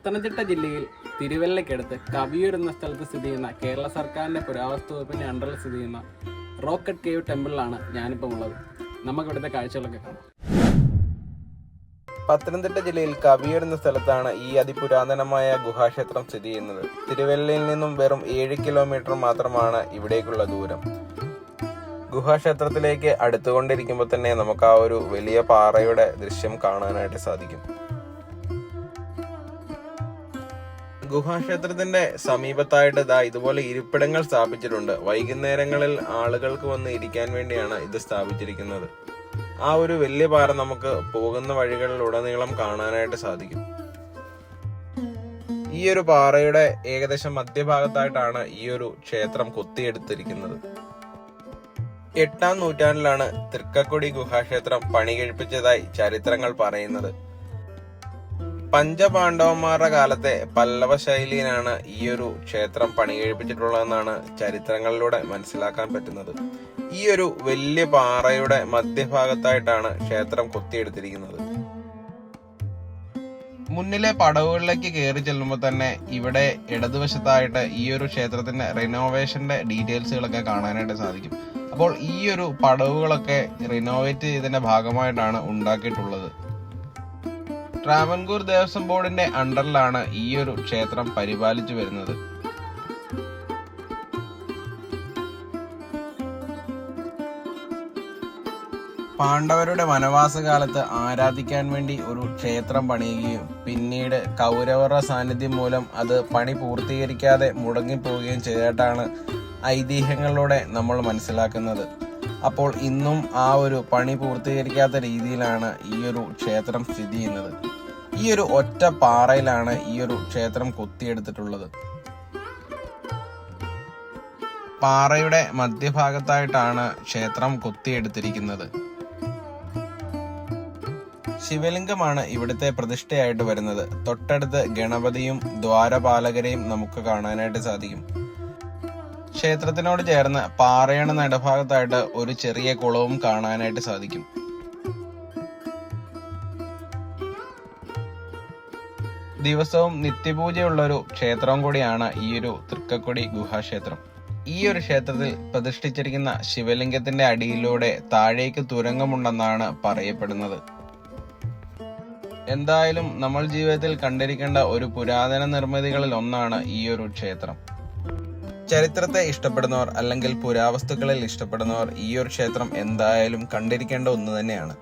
പത്തനംതിട്ട ജില്ലയിൽ തിരുവല്ലയ്ക്കടുത്ത് കവിയൂർ എന്ന സ്ഥലത്ത് സ്ഥിതി ചെയ്യുന്ന കേരള സർക്കാരിന്റെ പുരാവസ്തു വകുപ്പിന്റെ അണ്ടറിൽ സ്ഥിതി ചെയ്യുന്ന റോക്കറ്റ് കേവ് ടെമ്പിളിലാണ് ഞാനിപ്പം ഉള്ളത്. നമുക്കിവിടുത്തെ കാഴ്ചകളൊക്കെ കാണാം. പത്തനംതിട്ട ജില്ലയിൽ കവിയൂർ എന്ന സ്ഥലത്താണ് ഈ അതിപുരാതനമായ ഗുഹാക്ഷേത്രം സ്ഥിതി ചെയ്യുന്നത്. തിരുവല്ലയിൽ നിന്നും വെറും ഏഴ് കിലോമീറ്റർ മാത്രമാണ് ഇവിടേക്കുള്ള ദൂരം. ഗുഹാക്ഷേത്രത്തിലേക്ക് അടുത്തുകൊണ്ടിരിക്കുമ്പോൾ തന്നെ നമുക്ക് ആ ഒരു വലിയ പാറയുടെ ദൃശ്യം കാണാനായിട്ട് സാധിക്കും. ഗുഹാക്ഷേത്രത്തിന്റെ സമീപത്തായിട്ട് ഇതാ ഇതുപോലെ ഇരിപ്പിടങ്ങൾ സ്ഥാപിച്ചിട്ടുണ്ട്. വൈകുന്നേരങ്ങളിൽ ആളുകൾക്ക് വന്ന് ഇരിക്കാൻ വേണ്ടിയാണ് ഇത് സ്ഥാപിച്ചിരിക്കുന്നത്. ആ ഒരു വലിയ പാറ നമുക്ക് പോകുന്ന വഴികളിൽ ഉടനീളം കാണാനായിട്ട് സാധിക്കും. ഈ ഒരു പാറയുടെ ഏകദേശം മധ്യഭാഗത്തായിട്ടാണ് ഈ ഒരു ക്ഷേത്രം കൊത്തിയെടുത്തിരിക്കുന്നത്. എട്ടാം നൂറ്റാണ്ടിലാണ് തൃക്കക്കൊടി ഗുഹാക്ഷേത്രം പണി കഴിപ്പിച്ചതായി ചരിത്രങ്ങൾ പറയുന്നത്. പഞ്ചപാണ്ഡവന്മാരുടെ കാലത്തെ പല്ലവ ശൈലിയിലാണ് ഈ ഒരു ക്ഷേത്രം പണി കഴിപ്പിച്ചിട്ടുള്ളതെന്നാണ് ചരിത്രങ്ങളിലൂടെ മനസ്സിലാക്കാൻ പറ്റുന്നത്. ഈ ഒരു വലിയ പാറയുടെ മധ്യഭാഗത്തായിട്ടാണ് ക്ഷേത്രം കൊത്തിയെടുത്തിരിക്കുന്നത്. മുന്നിലെ പടവുകളിലേക്ക് കയറി ചെല്ലുമ്പോൾ തന്നെ ഇവിടെ ഇടതുവശത്തായിട്ട് ഈ ഒരു ക്ഷേത്രത്തിന്റെ റിനോവേഷന്റെ ഡീറ്റെയിൽസുകളൊക്കെ കാണാനായിട്ട് സാധിക്കും. അപ്പോൾ ഈ ഒരു പടവുകളൊക്കെ റിനോവേറ്റ് ചെയ്തതിന്റെ ഭാഗമായിട്ടാണ് ഉണ്ടാക്കിയിട്ടുള്ളത്. ട്രാവൻകൂർ ദേവസ്വം ബോർഡിന്റെ അണ്ടറിലാണ് ഈ ഒരു ക്ഷേത്രം പരിപാലിച്ചു വരുന്നത്. പാണ്ഡവരുടെ വനവാസകാലത്ത് ആരാധിക്കാൻ വേണ്ടി ഒരു ക്ഷേത്രം പണിയുകയും പിന്നീട് കൗരവരുടെ സാന്നിധ്യം മൂലം അത് പണി പൂർത്തീകരിക്കാതെ മുടങ്ങിപ്പോവുകയും ചെയ്തിട്ടാണ് ഐതിഹ്യങ്ങളിലൂടെ നമ്മൾ മനസ്സിലാക്കുന്നത്. അപ്പോൾ ഇന്നും ആ ഒരു പണി പൂർത്തീകരിക്കാത്ത രീതിയിലാണ് ഈ ഒരു ക്ഷേത്രം സ്ഥിതി ചെയ്യുന്നത്. ഈ ഒരു ഒറ്റ പാറയിലാണ് ഈ ഒരു ക്ഷേത്രം കൊത്തിയെടുത്തിട്ടുള്ളത്. പാറയുടെ മധ്യഭാഗത്തായിട്ടാണ് ക്ഷേത്രം കൊത്തിയെടുത്തിരിക്കുന്നത്. ശിവലിംഗമാണ് ഇവിടുത്തെ പ്രതിഷ്ഠയായിട്ട് വരുന്നത്. തൊട്ടടുത്ത് ഗണപതിയും ദ്വാരപാലകരെയും നമുക്ക് കാണാനായിട്ട് സാധിക്കും. ക്ഷേത്രത്തിനോട് ചേർന്ന് പാറയണ നടഭാഗത്തായിട്ട് ഒരു ചെറിയ കുളവും കാണാനായിട്ട് സാധിക്കും. ദിവസവും നിത്യപൂജയുള്ള ഒരു ക്ഷേത്രവും കൂടിയാണ് ഈ ഒരു തൃക്കക്കൊടി ഗുഹാക്ഷേത്രം. ഈ ഒരു ക്ഷേത്രത്തിൽ പ്രതിഷ്ഠിച്ചിരിക്കുന്ന ശിവലിംഗത്തിന്റെ അടിയിലൂടെ താഴേക്ക് തുരങ്കമുണ്ടെന്നാണ് പറയപ്പെടുന്നത്. എന്തായാലും നമ്മൾ ജീവിതത്തിൽ കണ്ടിരിക്കേണ്ട ഒരു പുരാതന നിർമ്മിതികളിൽ ഒന്നാണ് ഈ ഒരു ക്ഷേത്രം. ചരിത്രത്തെ ഇഷ്ടപ്പെടുന്നവർ അല്ലെങ്കിൽ പുരാവസ്തുക്കളിൽ ഇഷ്ടപ്പെടുന്നവർ ഈ ഒരു ക്ഷേത്രം എന്തായാലും കണ്ടിരിക്കേണ്ട ഒന്ന് തന്നെയാണ്.